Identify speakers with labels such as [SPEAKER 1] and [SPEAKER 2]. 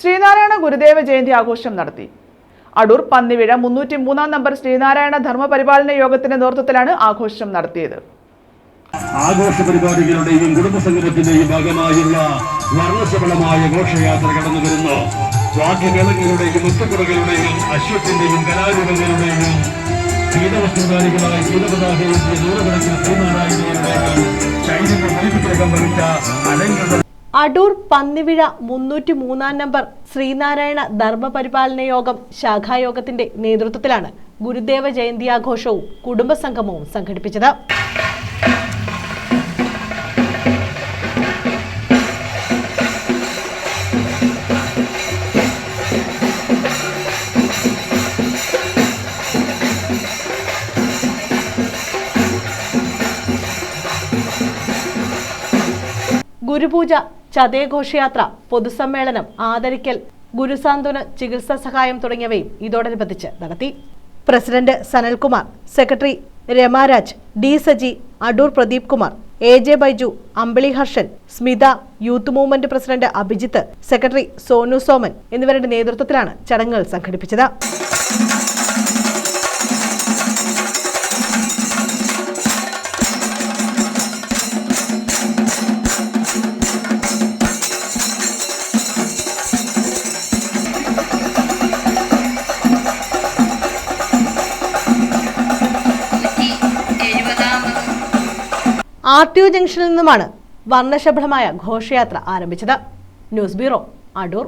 [SPEAKER 1] ശ്രീനാരായണ ഗുരുദേവ ജയന്തി ആഘോഷം നടത്തി. അടൂർ പന്നിവിഴ മുന്നൂറ്റി മൂന്നാം നമ്പർ ശ്രീനാരായണ ധർമ്മപരിപാലന യോഗത്തിന്റെ നേതൃത്വത്തിലാണ് ആഘോഷം നടത്തിയത്.
[SPEAKER 2] ആഘോഷ പരിപാടികളുടെയും കുടുംബസംഗമത്തിന്റെയും ഭാഗമായുള്ള വർണശബളമായ ഘോഷയാത്ര കടന്നു വരുന്നു. വാദ്യമേളങ്ങളുടെയും മുത്തുകുറകളുടെയും അശ്വത്തിന്റെയും കലാരൂപങ്ങളുടെയും ഗീതവസ്ത്രധാരികളായ ശീതപതാകയുടെ നൂറുകണക്കിന് ശ്രീനാരായണയുടെയും ചൈതന്യ ദീപികരകം വഹിച്ച അലങ്ക
[SPEAKER 3] അടൂർ പന്നിവിഴ മുന്നൂറ്റി മൂന്നാം നമ്പർ ശ്രീനാരായണ ധർമ്മപരിപാലന യോഗം ശാഖായോഗത്തിന്റെ നേതൃത്വത്തിലാണ് ഗുരുദേവ ജയന്തി ആഘോഷവും കുടുംബസംഗമവും സംഘടിപ്പിച്ചത്. ഗുരുപൂജ ചതയഘോഷയാത്ര പൊതുസമ്മേളനം ആദരിക്കൽ ഗുരുസാന്ത്വന ചികിത്സാ സഹായം തുടങ്ങിയവയും ഇതോടനുബന്ധിച്ച് നടത്തി. President Sanalkumar secretary Ramaraj D Saji Adoor Pradeep Kumar A J Baiju Ambili Harshan Smitha youth movement president Abhijith secretary Sonu Soman എന്നിവരുടെ നേതൃത്വത്തിലാണ് ചടങ്ങുകൾ സംഘടിപ്പിച്ചത്. ആർ ടി ഒ ജംഗ്ഷനിൽ നിന്നുമാണ് വർണശബളമായ ഘോഷയാത്ര ആരംഭിച്ചത്. News bureau Adoor